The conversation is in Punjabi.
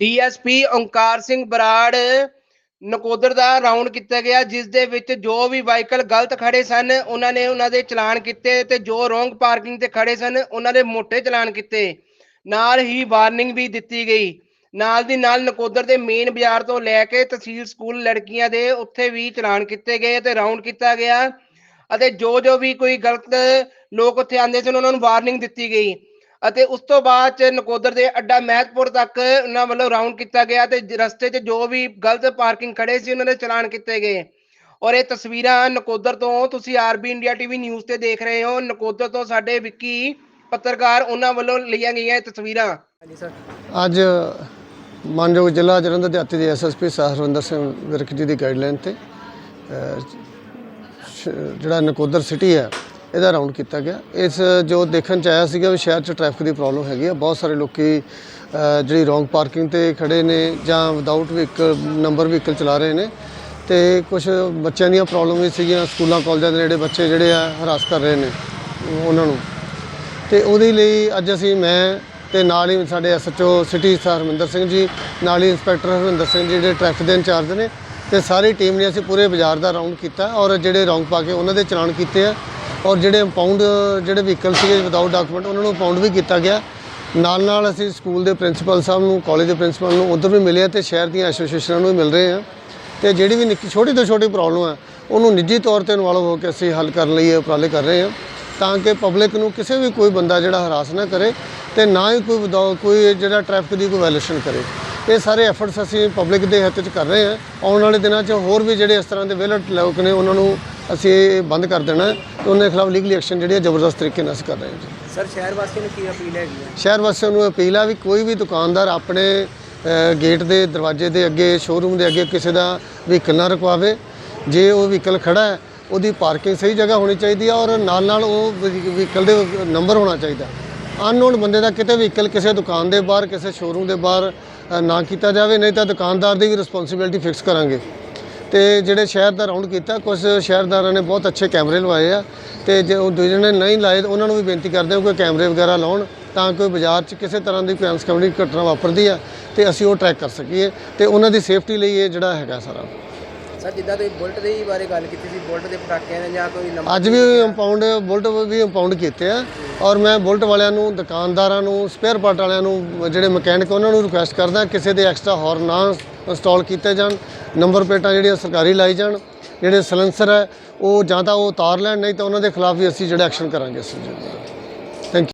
ਡੀਐਸਪੀ ਓਂਕਾਰ ਸਿੰਘ ਬਰਾੜ ਨਕੋਦਰ ਦਾ ਰਾਉਂਡ ਕੀਤਾ ਗਿਆ ਜਿਸ ਦੇ ਵਿੱਚ ਜੋ ਵੀ ਵਾਹੀਕਲ ਗਲਤ ਖੜੇ ਸਨ, ਉਹਨਾਂ ਨੇ ਉਹਨਾਂ ਦੇ ਚਲਾਨ ਕੀਤੇ ਤੇ ਜੋ ਰੋਂਗ ਪਾਰਕਿੰਗ ਤੇ ਖੜੇ ਸਨ, ਉਹਨਾਂ ਦੇ ਮੋਟੇ ਚਲਾਨ ਕੀਤੇ। ਨਾਲ ਹੀ ਵਾਰਨਿੰਗ ਵੀ ਦਿੱਤੀ ਗਈ। ਨਾਲ ਦੀ ਨਾਲ ਨਕੋਦਰ ਦੇ ਮੇਨ ਬਾਜ਼ਾਰ ਤੋਂ ਲੈ ਕੇ ਤਹਿਸੀਲ ਸਕੂਲ ਲੜਕੀਆਂ ਦੇ ਉੱਥੇ ਵੀ ਚਲਾਨ ਕੀਤੇ ਗਏ ਤੇ ਰਾਉਂਡ ਕੀਤਾ ਗਿਆ। ਅਤੇ ਜੋ ਜੋ ਵੀ ਕੋਈ ਗਲਤ ਲੋਕ ਉੱਥੇ ਆਂਦੇ ਸਨ, ਉਹਨਾਂ ਨੂੰ ਵਾਰਨਿੰਗ ਦਿੱਤੀ ਗਈ। ਅਤੇ ਉਸ ਤੋਂ ਬਾਅਦ ਚ ਨਕੋਦਰ ਦੇ ਅੱਡਾ ਮਹਿਤਪੁਰ ਤੱਕ ਉਹਨਾਂ ਵੱਲੋਂ ਰਾਉਂਡ ਕੀਤਾ ਗਿਆ ਤੇ ਰਸਤੇ 'ਚ ਜੋ ਵੀ ਗਲਤ ਪਾਰਕਿੰਗ ਖੜੇ ਸੀ ਉਹਨਾਂ ਦੇ ਚਲਾਨ ਕੀਤੇ ਗਏ। ਔਰ ਇਹ ਤਸਵੀਰਾਂ ਨਕੋਦਰ ਤੋਂ ਤੁਸੀਂ ਆਰਬੀ ਇੰਡੀਆ ਟੀਵੀ ਨਿਊਜ਼ ਤੇ ਦੇਖ ਰਹੇ ਹੋ। ਨਕੋਦਰ ਤੋਂ ਸਾਡੇ ਵਿੱਕੀ ਪੱਤਰਕਾਰ ਉਹਨਾਂ ਵੱਲੋਂ ਲਈਆਂ ਗਈਆਂ ਇਹ ਤਸਵੀਰਾਂ। ਹਾਂਜੀ ਸਰ। ਅੱਜ ਮਾਨਯੋਗ ਜ਼ਿਲ੍ਹਾ ਜਲੰਧਰ ਦੇ ਅਤੀ ਦੇ ਐਸਐਸਪੀ ਹਰਵਿੰਦਰ ਸਿੰਘ ਵਿਰਕ ਜੀ ਦੀ ਗਾਈਡਲਾਈਨ ਤੇ ਜਿਹੜਾ ਨਕੋਦਰ ਸਿਟੀ ਹੈ ਇਹਦਾ ਰਾਉਂਡ ਕੀਤਾ ਗਿਆ। ਇਸ, ਜੋ ਦੇਖਣ ਚ ਆਇਆ ਸੀਗਾ ਵੀ ਸ਼ਹਿਰ ਚ ਟ੍ਰੈਫਿਕ ਦੀ ਪ੍ਰੋਬਲਮ ਹੈਗੀ ਆ। ਬਹੁਤ ਸਾਰੇ ਲੋਕੀ ਜਿਹੜੀ ਰੋਂਗ ਪਾਰਕਿੰਗ ਤੇ ਖੜੇ ਨੇ ਜਾਂ ਵਿਦਆਊਟ ਵਹੀਕਲ ਨੰਬਰ ਵਹੀਕਲ ਚਲਾ ਰਹੇ ਨੇ। ਤੇ ਕੁਝ ਬੱਚਿਆਂ ਦੀਆਂ ਪ੍ਰੋਬਲਮ ਵੀ ਸੀਗੀਆਂ, ਸਕੂਲਾਂ ਕਾਲਜਾਂ ਦੇ ਨੇੜੇ ਬੱਚੇ ਜਿਹੜੇ ਆ ਹਰਾਸ ਕਰ ਰਹੇ ਨੇ ਉਹਨਾਂ ਨੂੰ। ਤੇ ਉਹਦੇ ਲਈ ਅੱਜ ਅਸੀਂ ਮੈਂ ਤੇ ਨਾਲ ਹੀ ਸਾਡੇ SHO city sir Harminder Singh ji, ਨਾਲ ਹੀ ਇੰਸਪੈਕਟਰ ਹਰਮਿੰਦਰ ਸਿੰਘ ਜੀ ਜਿਹੜੇ ਟ੍ਰੈਫਿਕ ਦੇ ਇੰਚਾਰਜ ਨੇ, ਤੇ ਸਾਰੀ ਟੀਮ ਨੇ ਅਸੀਂ ਪੂਰੇ ਬਾਜ਼ਾਰ ਦਾ ਰਾਉਂਡ ਕੀਤਾ ਔਰ ਜਿਹੜੇ ਰੌਂਗ ਪਾ ਕੇ ਉਹਨਾਂ ਦੇ ਚਲਾਨ ਕੀਤੇ ਆ। ਔਰ ਜਿਹੜੇ ਇੰਪਾਊਂਡ ਜਿਹੜੇ ਵਹੀਕਲ ਸੀਗੇ ਵਿਦਆਊਟ ਡਾਕੂਮੈਂਟ ਉਹਨਾਂ ਨੂੰ ਇੰਪਾਊਂਡ ਵੀ ਕੀਤਾ ਗਿਆ। ਨਾਲ ਨਾਲ ਅਸੀਂ ਸਕੂਲ ਦੇ ਪ੍ਰਿੰਸੀਪਲ ਸਾਹਿਬ ਨੂੰ ਕਾਲਜ ਦੇ ਪ੍ਰਿੰਸੀਪਲ ਨੂੰ ਉਧਰ ਵੀ ਮਿਲੇ ਆ ਤੇ ਸ਼ਹਿਰ ਦੀਆਂ ਐਸੋਸੀਏਸ਼ਨਾਂ ਨੂੰ ਵੀ ਮਿਲ ਰਹੇ ਆ। ਤੇ ਜਿਹੜੀ ਵੀ ਨਿੱਕੀ, ਛੋਟੀ ਤੋਂ ਛੋਟੀ ਪ੍ਰੋਬਲਮ ਹੈ ਉਹਨੂੰ ਨਿੱਜੀ ਤੌਰ ਤੇ ਇਨਵੋਲਵ ਹੋ ਕੇ ਅਸੀਂ ਹੱਲ ਕਰਨ ਲਈ ਇਹ ਉਪਰਾਲੇ ਕਰ ਰਹੇ ਹਾਂ ਤਾਂ ਕਿ ਪਬਲਿਕ ਨੂੰ ਕਿਸੇ ਵੀ ਕੋਈ ਬੰਦਾ ਜਿਹੜਾ ਹਰਾਸ ਨਾ ਕਰੇ ਤੇ ਨਾ ਹੀ ਕੋਈ ਵਿਦਆਊ- ਕੋਈ ਜਿਹੜਾ ਟ੍ਰੈਫਿਕ ਦੀ ਕੋਈ ਵਾਇਲੇਸ਼ਨ ਕਰੇ। ਇਹ ਸਾਰੇ ਐਫਰਟਸ ਅਸੀਂ ਪਬਲਿਕ ਦੇ ਹੱਥ 'ਚ ਕਰ ਰਹੇ ਹਾਂ ਆਉਣ ਵਾਲੇ ਦਿਨਾਂ 'ਚ ਹੋਰ ਵੀ ਜਿਹੜੇ ਇਸ ਤਰ੍ਹਾਂ ਦੇ ਵਿਲਟ ਲੋਕ ਨੇ, ਉਹਨਾਂ ਨੂੰ ਅਸੀਂ ਇਹ ਬੰਦ ਕਰ ਦੇਣਾ ਹੈ ਤੇ ਉਹਨਾਂ ਦੇ ਖਿਲਾਫ ਲੀਗਲੀ ਐਕਸ਼ਨ ਜਿਹੜੀ ਹੈ ਜ਼ਬਰਦਸਤ ਤਰੀਕੇ ਨਾਲ ਅਸੀਂ ਕਰ ਰਹੇ ਹਾਂ ਜੀ। ਸਰ ਸ਼ਹਿਰ ਵਾਸੀਆਂ ਨੂੰ ਕੀ ਅਪੀਲ ਹੈਗੀ ਹੈ? ਸ਼ਹਿਰ ਵਾਸੀਆਂ ਨੂੰ ਅਪੀਲ ਆ ਵੀ ਕੋਈ ਵੀ ਦੁਕਾਨਦਾਰ ਆਪਣੇ ਅ, ਗੇਟ ਦੇ ਦਰਵਾਜ਼ੇ ਦੇ ਅੱਗੇ ਸ਼ੋਰੂਮ ਦੇ ਅੱਗੇ ਕਿਸੇ ਦਾ ਵਹੀਕਲ ਨਾ ਰਖਵਾਵੇ ਜੇ ਉਹ ਵਹੀਕਲ ਖੜਾ ਹੈ ਉਹਦੀ ਪਾਰਕਿੰਗ ਸਹੀ ਜਗ੍ਹਾ ਹੋਣੀ ਚਾਹੀਦੀ ਹੈ ਔਰ ਨਾਲ ਨਾਲ ਉਹ ਵਹੀਕਲ ਦੇ ਨੰਬਰ ਹੋਣਾ ਚਾਹੀਦਾ। ਅਨਨੋਨ ਬੰਦੇ ਦਾ ਕਿਤੇ ਵਹੀਕਲ ਕਿਸੇ ਦੁਕਾਨ ਦੇ ਬਾਹਰ ਕਿਸੇ ਸ਼ੋਰੂਮ ਦੇ ਬਾਹਰ ਅ, ਨਾ ਕੀਤਾ ਜਾਵੇ ਨਹੀਂ ਤਾਂ ਦੁਕਾਨਦਾਰ ਦੀ ਵੀ ਰਿਸਪੌਂਸਿਬਿਲਟੀ ਫਿਕਸ ਕਰਾਂਗੇ। ਤੇ ਜਿਹੜੇ ਸ਼ਹਿਰ ਦਾ ਰਾਉਂਡ ਕੀਤਾ ਕੁਝ ਸ਼ਹਿਰਦਾਰਾਂ ਨੇ ਬਹੁਤ ਅੱਛੇ ਕੈਮਰੇ ਲਵਾਏ ਆ ਤੇ ਜੇ ਉਹ ਦੂਜੇ ਨੇ ਨਹੀਂ ਲਾਏ ਤਾਂ ਉਹਨਾਂ ਨੂੰ ਵੀ ਬੇਨਤੀ ਕਰਦੇ ਹਾਂ ਕੋਈ ਕੈਮਰੇ ਵਗੈਰਾ ਲਾਉਣ ਤਾਂ ਕੋਈ ਬਾਜ਼ਾਰ 'ਚ ਕਿਸੇ ਤਰ੍ਹਾਂ ਦੀ ਕੋਈ ਅਨਸਕਮਣੀ ਘਟਨਾ ਵਾਪਰਦੀ ਆ ਤੇ ਅਸੀਂ ਉਹ ਟਰੈਕ ਕਰ ਸਕੀਏ ਤੇ ਉਹਨਾਂ ਦੀ ਸੇਫਟੀ ਲਈ ਇਹ ਜਿਹੜਾ ਹੈਗਾ ਸਾਰਾ। ਸਰ ਜਿੱਦਾਂ ਤੁਸੀਂ ਬੁਲਟ ਦੇ ਬਾਰੇ ਗੱਲ ਕੀਤੀ ਸੀ ਬੁਲਟ ਦੇ ਪਟਾਕਿਆਂ ਜਾਂ ਕੋਈ ਅੱਜ ਵੀ ਇੰਪਾਊਂਡ ਬੁਲਟ ਵੀ ਇੰਪਾਊਂਡ ਕੀਤੇ ਆ। ਔਰ ਮੈਂ ਬੁਲਟ ਵਾਲਿਆਂ ਨੂੰ, ਦੁਕਾਨਦਾਰਾਂ ਨੂੰ ਸਪੇਅਰ ਪਾਰਟ ਵਾਲਿਆਂ ਨੂੰ, ਜਿਹੜੇ ਮਕੈਨਿਕ ਉਹਨਾਂ ਨੂੰ ਰਿਕੁਐਸਟ ਕਰਦਾ ਕਿਸੇ ਦੇ ਐਕਸਟਰਾ ਹਾਰਨ ਨਾ ਇੰਸਟਾਲ ਕੀਤੇ ਜਾਣ ਨੰਬਰ ਪਲੇਟਾਂ ਜਿਹੜੀਆਂ ਸਰਕਾਰੀ ਲਾਈ ਜਾਣ, ਜਿਹੜੇ ਸਲੈਂਸਰ ਹੈ, ਉਹ ਜਾਂ ਤਾਂ ਉਹ ਉਤਾਰ ਲੈਣ, ਨਹੀਂ ਤਾਂ ਉਹਨਾਂ ਦੇ ਖਿਲਾਫ ਵੀ ਅਸੀਂ ਜਿਹੜਾ ਐਕਸ਼ਨ ਕਰਾਂਗੇ ਅਸੀਂ